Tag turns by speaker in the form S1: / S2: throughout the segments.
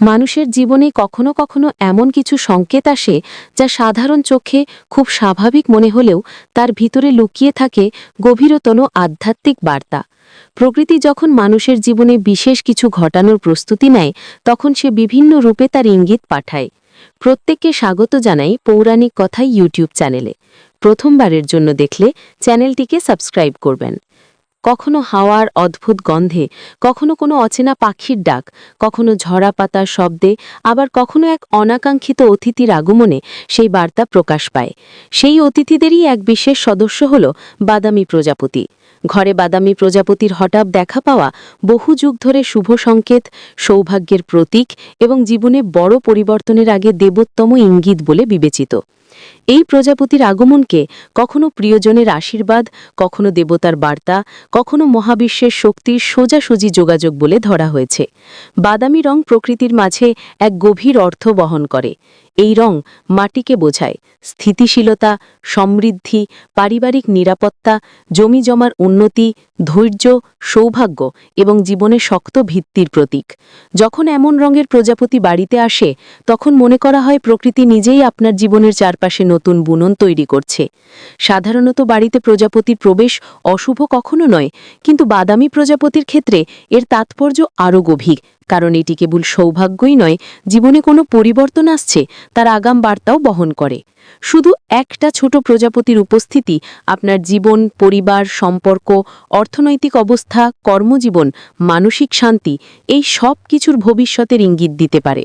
S1: মানুষের জীবনে কখনো কখনো এমন কিছু সংকেত আসে যা সাধারণ চোখে খুব স্বাভাবিক মনে হলেও তার ভিতরে লুকিয়ে থাকে গভীরতন আধ্যাত্মিক বার্তা। প্রকৃতি যখন মানুষের জীবনে বিশেষ কিছু ঘটানোর প্রস্তুতি নেয়, তখন সে বিভিন্ন রূপে তার ইঙ্গিত পাঠায়। প্রত্যেককে স্বাগত জানাই পৌরাণিক কথা ইউটিউব চ্যানেলে। প্রথমবারের জন্য দেখলে চ্যানেলটিকে সাবস্ক্রাইব করবেন। কখনো হাওয়ার অদ্ভুত গন্ধে, কখনো কোনো অচেনা পাখির ডাক, কখনো ঝরা পাতার শব্দে, আবার কখনো এক অনাকাঙ্ক্ষিত অতিথির আগমনে সেই বার্তা প্রকাশ পায়। সেই অতিথিদেরই এক বিশেষ সদস্য হল বাদামি প্রজাপতি। ঘরে বাদামি প্রজাপতির হঠাৎ দেখা পাওয়া বহু যুগ ধরে শুভ সংকেত, সৌভাগ্যের প্রতীক এবং জীবনে বড় পরিবর্তনের আগে দেবোত্তম ইঙ্গিত বলে বিবেচিত। এই প্রজাপতির আগমনকে কখনো প্রিয়জনের আশীর্বাদ, কখনো দেবতার বার্তা, কখনো মহাবিশ্বের শক্তির সোজাসুজি যোগাযোগ বলে ধরা হয়েছে। বাদামি রং প্রকৃতির মাঝে এক গভীর অর্থ বহন করে। এই রং মাটিকে বোঝায়। স্থিতিশীলতা, সমৃদ্ধি, পারিবারিক নিরাপত্তা, জমি জমার উন্নতি, ধৈর্য, সৌভাগ্য এবং জীবনে শক্ত ভিত্তির প্রতীক। যখন এমন রঙের প্রজাপতি বাড়িতে আসে, তখন মনে করা হয় প্রকৃতি নিজেই আপনার জীবনের চারপাশে নতুন বুনন তৈরি করছে। সাধারণত বাড়িতে প্রজাপতির প্রবেশ অশুভ কখনো নয়, কিন্তু বাদামি প্রজাপতির ক্ষেত্রে এর তাৎপর্য আরও গভীর। কারণ এটি কেবল সৌভাগ্যই নয়, জীবনে কোনো পরিবর্তন আসছে, তার আগাম বার্তাও বহন করে। শুধু একটা ছোট প্রজাপতির উপস্থিতি, আপনার জীবন, পরিবার, সম্পর্ক, অর্থনৈতিক অবস্থা, কর্মজীবন, মানসিক শান্তি, এই সব কিছুর ভবিষ্যতের ইঙ্গিত দিতে পারে।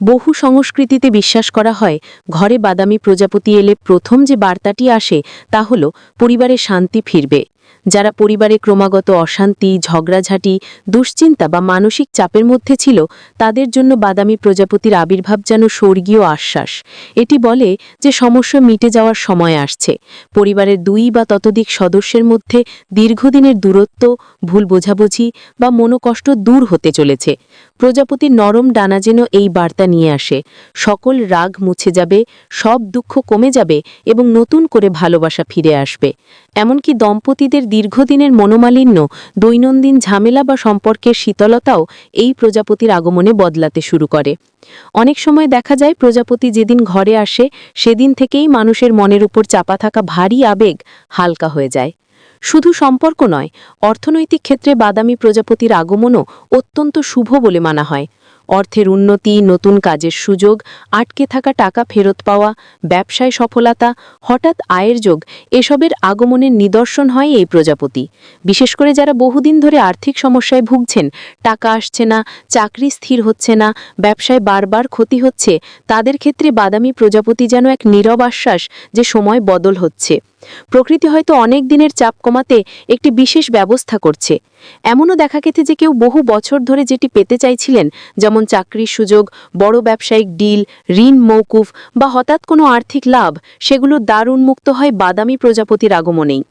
S1: বহু সংস্কৃতিতে বিশ্বাস করা হয়, ঘরে বাদামি প্রজাপতি এলে প্রথম যে বার্তাটি আসে, তা হল, পরিবারে শান্তি ফিরবে। যারা পরিবারে ক্রমাগত অশান্তি, ঝগড়াঝাঁটি, দুশ্চিন্তা বা মানসিক চাপের মধ্যে ছিল, তাদের জন্য বাদামি প্রজাপতির আবির্ভাব যেন স্বর্গীয় আশ্বাস। এটি বলে যে সমস্যা মিটে যাওয়ার সময় আসছে। পরিবারের দুই বা ততোধিক সদস্যের মধ্যে দীর্ঘদিনের দূরত্ব, ভুল বোঝাবুঝি বা মনোকষ্ট দূর হতে চলেছে। প্রজাপতির নরম ডানা যেন এই বার্তা নিয়ে আসে, সকল রাগ মুছে যাবে, সব দুঃখ কমে যাবে এবং নতুন করে ভালোবাসা ফিরে আসবে। এমনকি দম্পতিদের দীর্ঘদিনের মনোমালিন্য, দৈনন্দিন ঝামেলা বা সম্পর্কের শীতলতাও এই প্রজাপতির আগমনে বদলাতে শুরু করে। অনেক সময় দেখা যায় প্রজাপতি যেদিন ঘরে আসে, সেদিন থেকেই মানুষের মনের উপর চাপা থাকা ভারী আবেগ হালকা হয়ে যায়। শুধু সম্পর্ক নয়, অর্থনৈতিক ক্ষেত্রে বাদামি প্রজাপতির আগমনও অত্যন্ত শুভ বলে মানা হয়। অর্থের উন্নতি, নতুন কাজের সুযোগ, আটকে থাকা টাকা ফেরত পাওয়া, ব্যবসায় সফলতা, হঠাৎ আয়ের যোগ, এসবের আগমনের নিদর্শন হয় এই প্রজাপতি। বিশেষ করে যারা বহুদিন ধরে আর্থিক সমস্যায় ভুগছেন, টাকা আসছে না, চাকরি স্থির হচ্ছে না, ব্যবসায় বারবার ক্ষতি হচ্ছে, তাদের ক্ষেত্রে বাদামি প্রজাপতি যেন এক নীরব আশ্বাস যে সময় বদল হচ্ছে। প্রকৃতি হয়তো অনেক দিনের চাপ কমাতে একটি বিশেষ ব্যবস্থা করছে। এমনও দেখা গেছে যে কেউ বহু বছর ধরে যেটি পেতে চাইছিলেন, যেমন চাকরির সুযোগ, বড় ব্যবসায়িক ডিল, ঋণ মৌকুফ বা হঠাৎ কোনো আর্থিক লাভ, সেগুলো দ্বার উন্মুক্ত হয় বাদামি প্রজাপতির আগমনেই।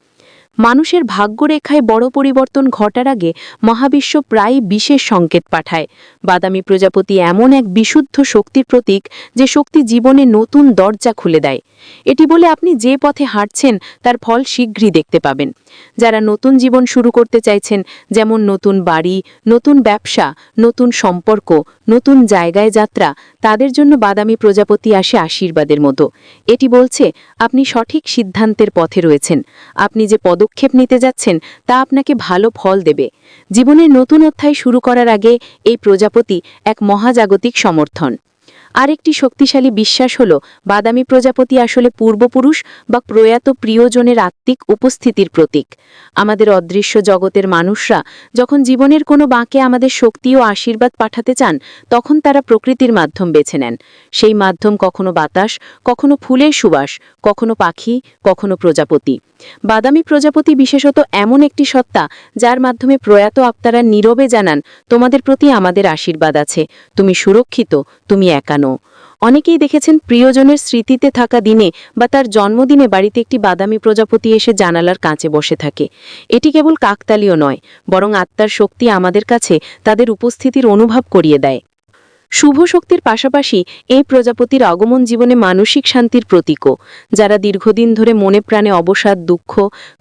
S1: মানুষের ভাগ্যরেখায় বড় পরিবর্তন ঘটার আগে মহাবিশ্ব প্রায় বিশেষ সংকেত পাঠায়। বাদামি প্রজাপতি এমন এক বিশুদ্ধ শক্তির প্রতীক যে শক্তি জীবনে নতুন দরজা খুলে দেয়। এটি বলে আপনি যে পথে হাঁটছেন তার ফল শীঘ্রই দেখতে পাবেন। যারা নতুন জীবন শুরু করতে চাইছেন, যেমন নতুন বাড়ি, নতুন ব্যবসা, নতুন সম্পর্ক, নতুন জায়গায় যাত্রা, তাদের জন্য বাদামি প্রজাপতি আসে আশীর্বাদের মতো। এটি বলছে, আপনি সঠিক সিদ্ধান্তের পথে রয়েছেন। আপনি যে পদক্ষেপ নিতে যাচ্ছেন, তা আপনাকে ভালো ফল দেবে। জীবনের নতুন অধ্যায় শুরু করার আগে এই প্রজাপতি এক মহাজাগতিক সমর্থন। আরেকটি শক্তিশালী বিশ্বাস হল, বাদামি প্রজাপতি আসলে পূর্বপুরুষ বা প্রয়াত প্রিয়জনের আত্মিক উপস্থিতির প্রতীক। আমাদের অদৃশ্য জগতের মানুষরা যখন জীবনের কোনো বাঁকে আমাদের শক্তি ও আশীর্বাদ পাঠাতে চান, তখন তারা প্রকৃতির মাধ্যম বেছে নেন। সেই মাধ্যম কখনো বাতাস, কখনো ফুলের সুবাস, কখনো পাখি, কখনো প্রজাপতি। বাদামি প্রজাপতি বিশেষত এমন একটি সত্তা যার মাধ্যমে প্রয়াত আত্মারা নীরবে জানান, তোমাদের প্রতি আমাদের আশীর্বাদ আছে। তুমি সুরক্ষিত, তুমি একানো অনেকেই দেখেছেন প্রিয়জনের স্মৃতিতে থাকা দিনে বা তার জন্মদিনে বাড়িতে একটি বাদামি প্রজাপতি এসে জানালার কাঁচে বসে থাকে। এটি কেবল কাকতালীয় নয়, বরং আত্মার শক্তি আমাদের কাছে তাদের উপস্থিতির অনুভব করিয়ে দেয়। শুভ শক্তির পাশাপাশি এই প্রজাপতির আগমন জীবনে মানসিক শান্তির প্রতীকও। যারা দীর্ঘদিন ধরে মনে প্রাণে অবসাদ, দুঃখ,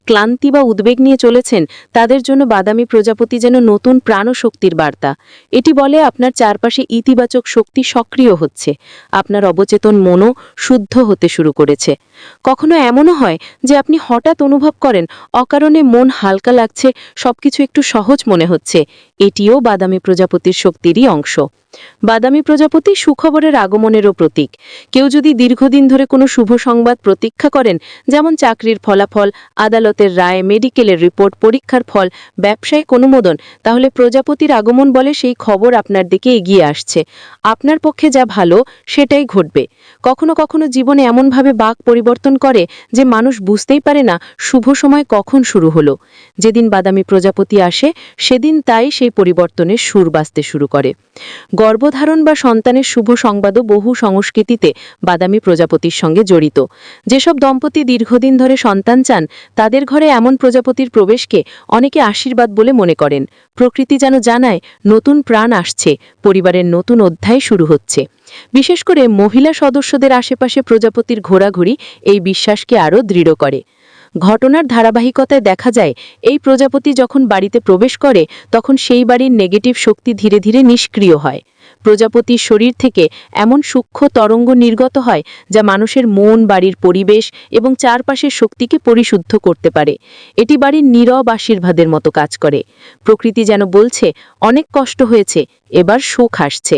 S1: ক্লান্তি বা উদ্বেগ নিয়ে চলেছেন, তাদের জন্য বাদামি প্রজাপতি যেন নতুন প্রাণ শক্তির বার্তা। এটি বলে আপনার চারপাশে ইতিবাচক শক্তি সক্রিয় হচ্ছে। আপনার অবচেতন মনও শুদ্ধ হতে শুরু করেছে। কখনো এমনও হয় যে আপনি হঠাৎ অনুভব করেন, অকারণে মন হালকা লাগছে, সবকিছু একটু সহজ মনে হচ্ছে। এটিও বাদামি প্রজাপতির শক্তিরই অংশ। বাদামি প্রজাপতি সুখবরের আগমনেরও প্রতীক। কেউ যদি দীর্ঘদিন ধরে কোনো শুভ সংবাদ প্রতীক্ষা করেন, যেমন চাকরির ফলাফল, আদালতের রায়, মেডিকেলের রিপোর্ট, পরীক্ষার ফল ব্যবসায়িক অনুমোদন, তাহলে প্রজাপতির আগমন বলে সেই খবর আপনার দিকে এগিয়ে আসছে। আপনার পক্ষে যা ভালো, সেটাই ঘটবে। কখনো কখনো জীবনে এমনভাবে বাক পরিবর্তন করে যে মানুষ বুঝতেই পারে না শুভ সময় কখন শুরু হলো। যেদিন বাদামি প্রজাপতি আসে, সেদিন তাই সেই পরিবর্তনের সুর বাঁচতে শুরু করে। গর্ভধারণ বা সন্তানের শুভ সংবাদও বহু সংস্কৃতিতে বাদামি প্রজাপতির সঙ্গে জড়িত। যেসব দম্পতি দীর্ঘদিন ধরে সন্তান চান, তাদের ঘরে এমন প্রজাপতির প্রবেশকে অনেকে আশীর্বাদ বলে মনে করেন। প্রকৃতি যেন জানায়, নতুন প্রাণ আসছে, পরিবারের নতুন অধ্যায় শুরু হচ্ছে। বিশেষ করে মহিলা সদস্যদের আশেপাশে প্রজাপতির ঘোরাঘুরি এই বিশ্বাসকে আরও দৃঢ় করে। ঘটনার ধারাবাহিকতায় দেখা যায়, এই প্রজাপতি যখন বাড়িতে প্রবেশ করে, তখন সেই বাড়ির নেগেটিভ শক্তি ধীরে ধীরে নিষ্ক্রিয় হয়। প্রজাপতির শরীর থেকে এমন সূক্ষ্ম তরঙ্গ নির্গত হয় যা মানুষের মন, বাড়ির পরিবেশ এবং চারপাশের শক্তিকে পরিশুদ্ধ করতে পারে। এটি বাড়ির নীরব আশীর্বাদের মতো কাজ করে। প্রকৃতি যেন বলছে, অনেক কষ্ট হয়েছে, এবার সুখ আসছে।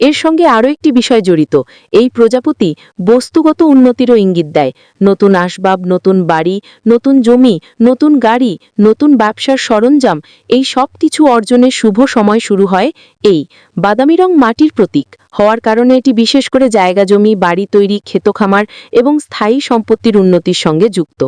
S1: এর সঙ্গে আরও একটি বিষয় জড়িত। এই প্রজাপতি বস্তুগত উন্নতিরও ইঙ্গিত দেয়। নতুন আসবাব, নতুন বাড়ি, নতুন জমি, নতুন গাড়ি, নতুন ব্যবসার সরঞ্জাম, এই সব কিছু অর্জনের শুভ সময় শুরু হয় এই বাদামি রং মাটির প্রতীক। হওয়ার কারণে এটি বিশেষ করে জায়গা জমি, বাড়ি তৈরি, ক্ষেতখামার এবং স্থায়ী সম্পত্তির উন্নতির সঙ্গে যুক্ত।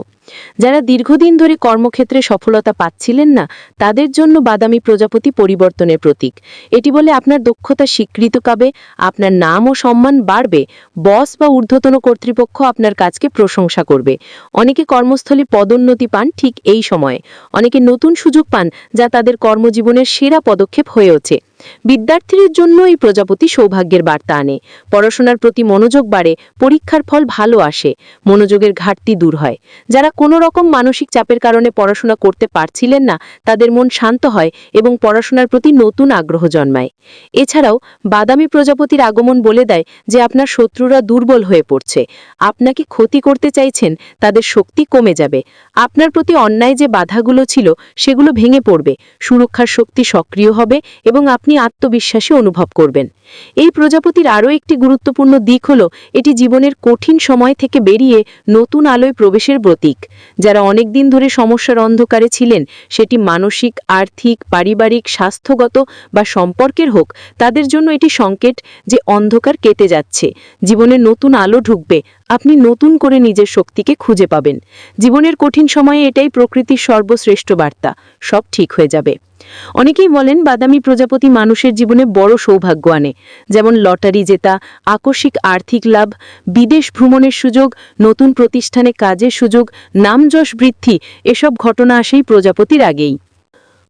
S1: যারা দীর্ঘদিন ধরে কর্মক্ষেত্রে সফলতা পাচ্ছিলেন না, তাদের জন্য বাদামি প্রজাপতি পরিবর্তনের প্রতীক। এটি বলে আপনার দক্ষতা স্বীকৃত কাবে, আপনার নাম ও সম্মান বাড়বে, বস বা ঊর্ধ্বতন কর্তৃপক্ষ আপনার কাজকে প্রশংসা করবে। অনেকে কর্মস্থলে পদোন্নতি পান ঠিক এই সময়ে। অনেকে নতুন সুযোগ পান যা তাদের কর্মজীবনের সেরা পদক্ষেপ হয়ে ওঠে। বিদ্যার্থীদের জন্য এই প্রজাপতি সৌভাগ্যের বার্তা আনে। পড়াশোনার প্রতি মনোযোগ বাড়ে, পরীক্ষার ফল ভালো আসে, মনোযোগের ঘাটতি দূর হয়। যারা কোনো রকম মানসিক চাপের কারণে পড়াশোনা করতে পারছিলেন না, তাদের মন শান্ত হয় এবং পড়াশোনার প্রতি নতুন আগ্রহ জন্মায়। এছাড়াও, বাদামি প্রজাপতির আগমন বলে দেয় যে আপনার শত্রুরা দুর্বল হয়ে পড়ছে। আপনাকে ক্ষতি করতে চাইছেন, তাদের শক্তি কমে যাবে। আপনার প্রতি অন্যায় যে বাধাগুলো ছিল, সেগুলো ভেঙে পড়বে। সুরক্ষার শক্তি সক্রিয় হবে এবং আপনি আত্মবিশ্বাসী অনুভব করবেন। এই প্রজাপতির আরও একটি গুরুত্বপূর্ণ দিক হল, এটি জীবনের কঠিন সময় থেকে বেরিয়ে নতুন আলোয় প্রবেশের প্রতীক। যারা অনেক দিন ধরে সমস্যার অন্ধকারে ছিলেন, সেটি মানসিক, আর্থিক, পারিবারিক, স্বাস্থ্যগত বা সম্পর্কের হোক, তাদের জন্য এটি সংকেত যে অন্ধকার কেটে যাচ্ছে। জীবনে নতুন আলো ঢুকবে, আপনি নতুন করে নিজের শক্তিকে খুঁজে পাবেন। জীবনের কঠিন সময়ে এটাই প্রকৃতির সর্বশ্রেষ্ঠ বার্তা, সব ঠিক হয়ে যাবে। অনেকেই বলেন বাদামি প্রজাপতি মানুষের জীবনে বড় সৌভাগ্য আনে। যেমন লটারি জেতা, আকস্মিক আর্থিক লাভ, বিদেশ ভ্রমণের সুযোগ, নতুন প্রতিষ্ঠানে কাজের সুযোগ, নামযশ বৃদ্ধি, এসব ঘটনা আসেই প্রজাপতির আগেই।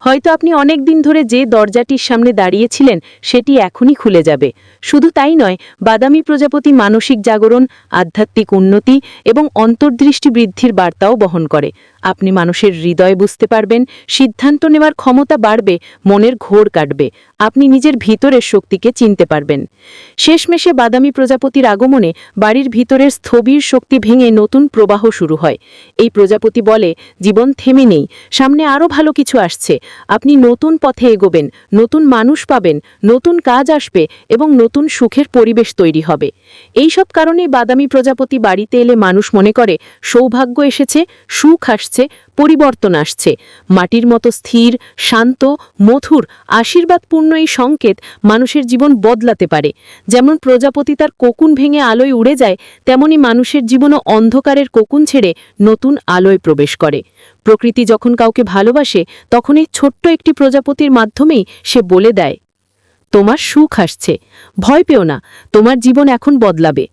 S1: হয়তো আপনি অনেক দিন ধরে যে দরজাটির সামনে দাঁড়িয়েছিলেন, সেটি এখনই খুলে যাবে। শুধু তাই নয়, বাদামি প্রজাপতি মানসিক জাগরণ, আধ্যাত্মিক উন্নতি এবং অন্তর্দৃষ্টি বৃদ্ধির বার্তাও বহন করে। আপনি মানুষের হৃদয় বুঝতে পারবেন, সিদ্ধান্ত নেওয়ার ক্ষমতা বাড়বে, মনের ঘোর কাটবে। আপনি নিজের ভিতরের শক্তিকে চিনতে পারবেন। শেষমেশে বাদামি প্রজাপতির আগমনে বাড়ির ভিতরের স্থবির শক্তি ভেঙে নতুন প্রবাহ শুরু হয়। এই প্রজাপতি বলে, জীবন থেমে নেই, সামনে আরও ভালো কিছু আসছে আপনি নতুন পথে এগোবেন, নতুন মানুষ পাবেন, নতুন কাজ আসবে এবং নতুন সুখের পরিবেশ তৈরি হবে। এই সব কারণে বাদামি প্রজাপতি বাড়িতে এলে মানুষ মনে করে, সৌভাগ্য এসেছে, সুখ আসছে, পরিবর্তন আসছে। মাটির মতো স্থির, শান্ত, মধুর, আশীর্বাদপূর্ণ এই সংকেত মানুষের জীবন বদলাতে পারে। যেমন প্রজাপতি তার কোকুন ভেঙে আলোয় উড়ে যায়, তেমনি মানুষের জীবনও অন্ধকারের কোকুন ছেড়ে নতুন আলোয় প্রবেশ করে। প্রকৃতি যখন কাউকে ভালোবাসে তখন এই ছোট্ট একটি প্রজাপতির মাধ্যমেই সে বলে দেয়, তোমার সুখ আসছে। ভয় পেও না, তোমার জীবন এখন বদলাবে।